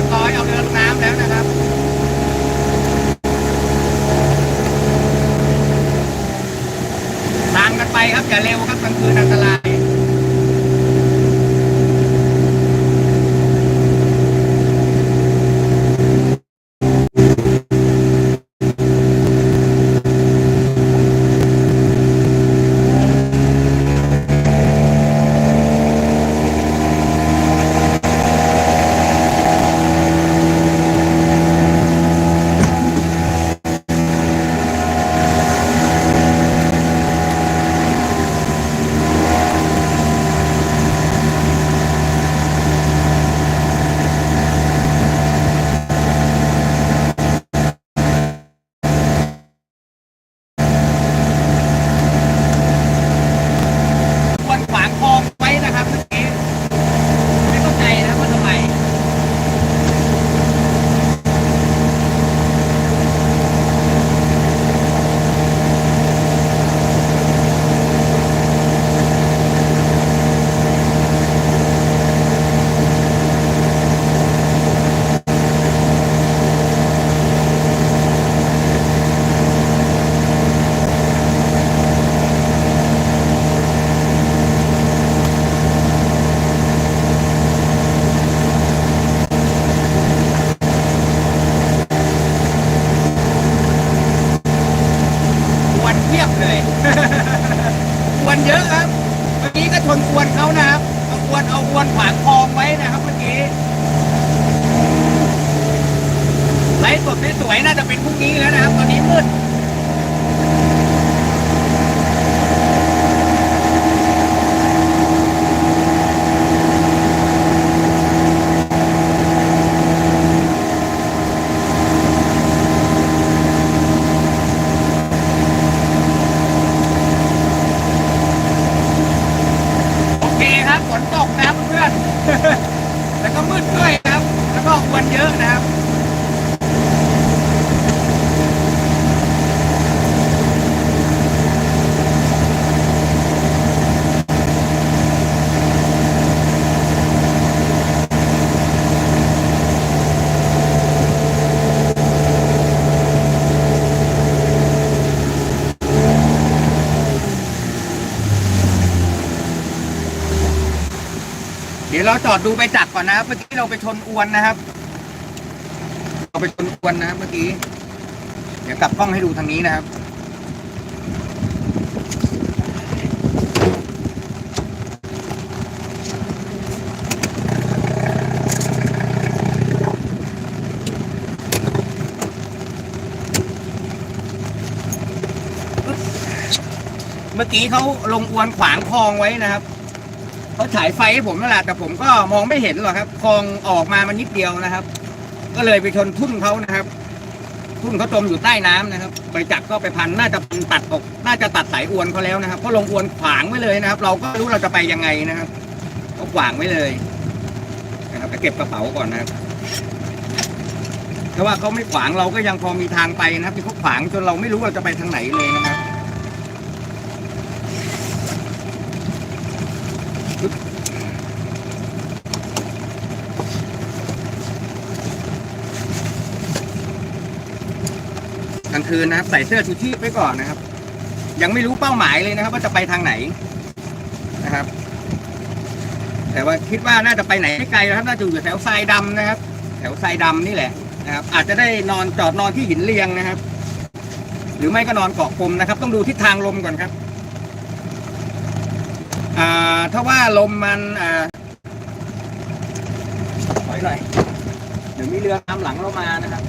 รียบร้อยเอาเรือลงน้ำแล้วนะครับทางกันไปครับอย่าเร็วครับกลางคืน เราจอดดูไปจักรก่อนนะครับ เมื่อกี้เราไปชนอวนนะครับ เราไปชนอวนนะครับเมื่อกี้ เดี๋ยวกลับกล้องให้ดูทางนี้นะครับ เมื่อกี้เขาลงอวนขวางคลองไว้นะครับ เขาฉายไฟให้ผมนั่นแหละแต่ผมก็มองไม่เห็นหรอกครับคลองออกมามันนิดเดียวนะครับ ก็เลยไปชนทุ่นเขานะครับ ทุ่นเขาจมอยู่ใต้น้ำนะครับ ไปจักรก็ไปพันน่าจะตัดออกน่าจะตัดสายอวนเขาแล้วนะครับเพราะลงอวนขวางไว้เลยนะครับ เราก็รู้เราจะไปยังไงนะครับก็ขวางไว้เลยนะครับไปเก็บกระเป๋าก่อนนะครับแต่ว่าเขาไม่ขวางเราก็ยังพอมีทางไปนะครับที่เขาขวางจนเราไม่รู้เราจะไปทางไหนเลยนะครับ กลางคืนนะครับ ใส่เสื้อชูชีพไว้ก่อนนะครับ ยังไม่รู้เป้าหมายเลยนะครับ ว่าจะไปทางไหนนะครับ แต่ว่าคิดว่าน่าจะไปไหนไม่ไกลแล้วครับ น่าจะอยู่แถวทรายดำนะครับ แถวทรายดำนี่แหละนะครับ อาจจะได้นอนจอดนอนที่หินเรียงนะครับ หรือไม่ก็นอนเกาะกลมนะครับ ต้องดูทิศทางลมก่อนครับถ้าว่าลมมันอ่าถอยหน่อยเดี๋ยวมีเรือตามหลังเรามานะครับ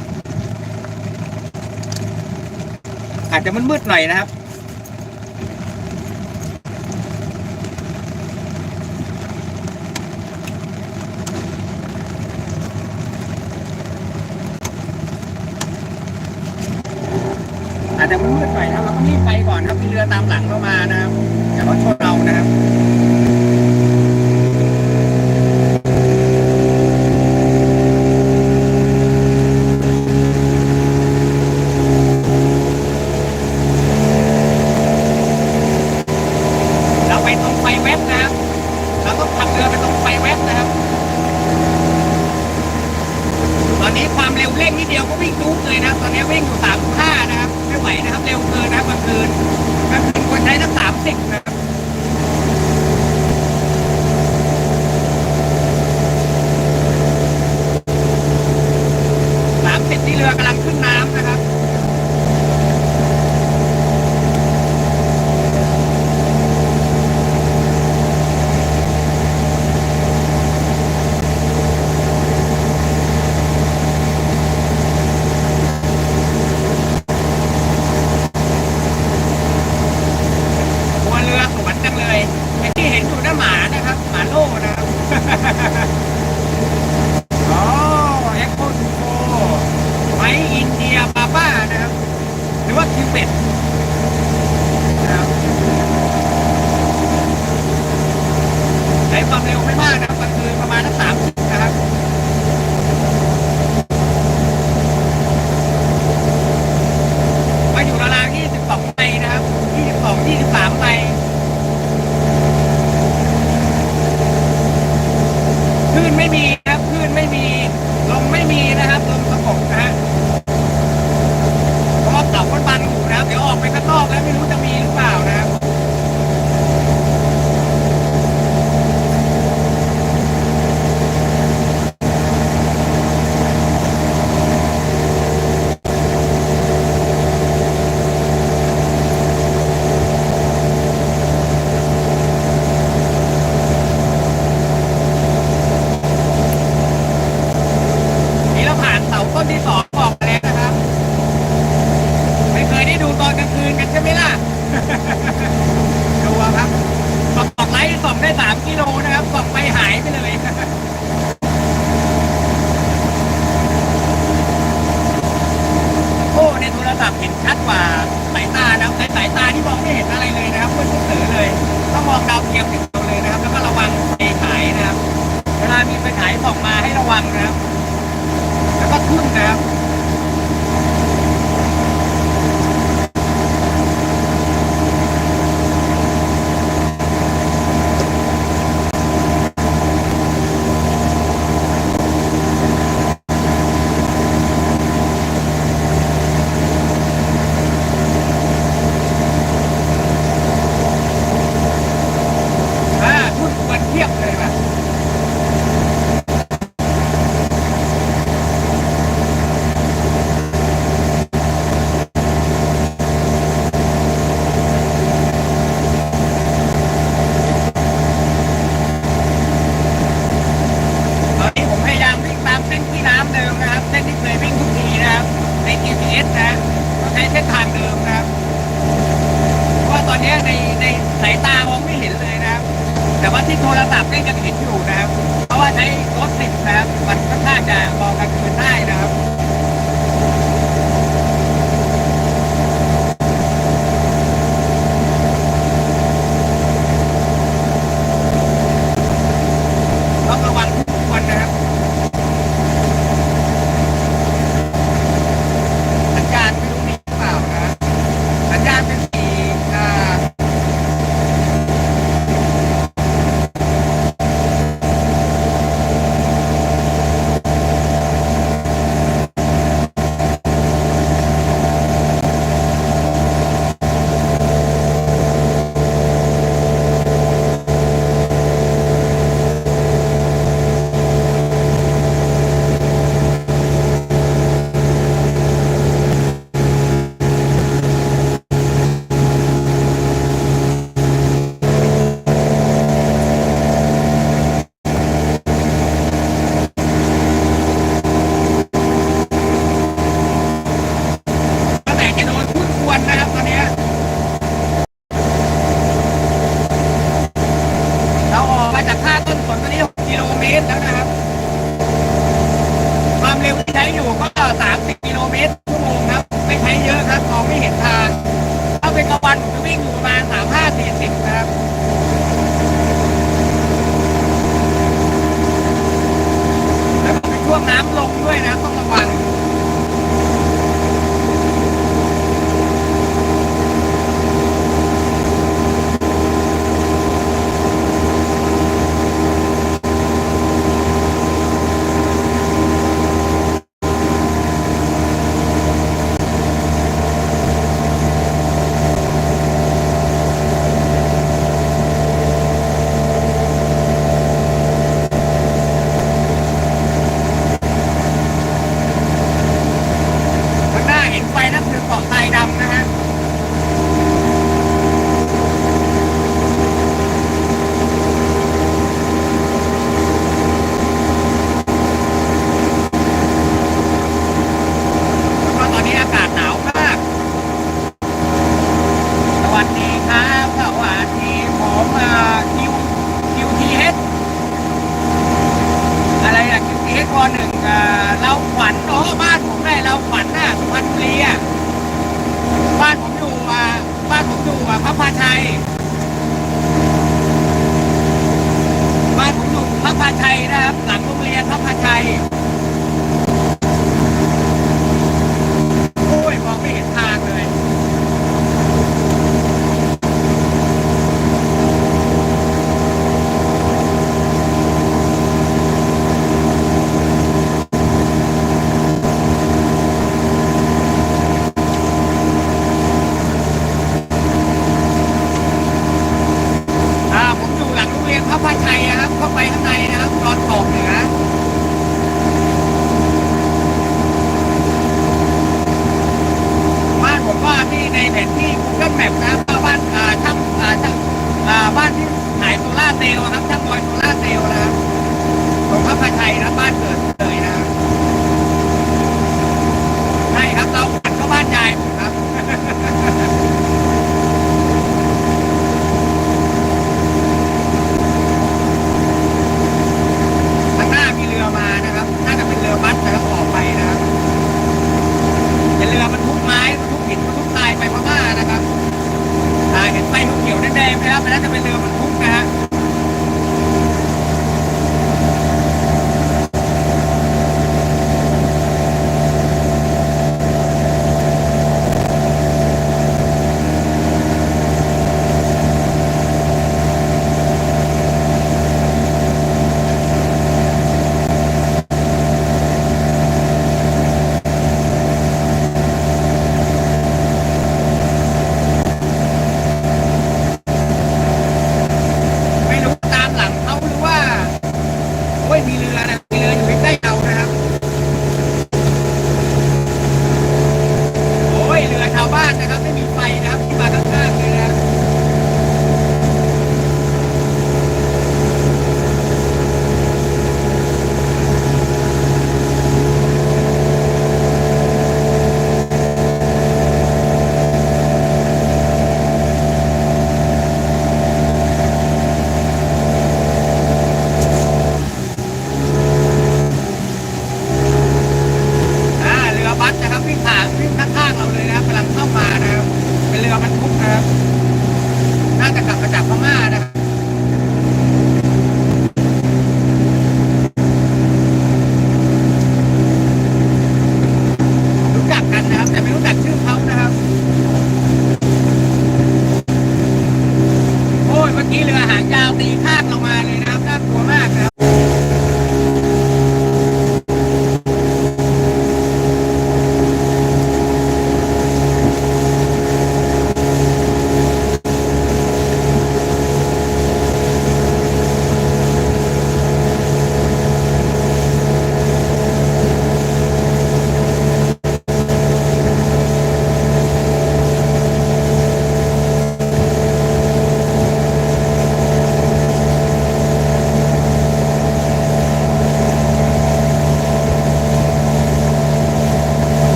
อาจจะมืดๆหน่อยนะครับ อาจจะมืดๆหน่อยนะครับเราต้องรีบไปก่อนครับมีเรือตามหลังเข้ามานะครับอย่าเขาชนเรานะครับ ส่องมาให้ระวังนะครับ แล้วก็ทุ่นนะครับ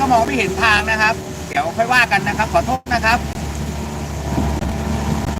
ก็มองไม่เห็นทางนะครับ เดี๋ยวค่อยว่ากันนะครับ ขอโทษนะครับ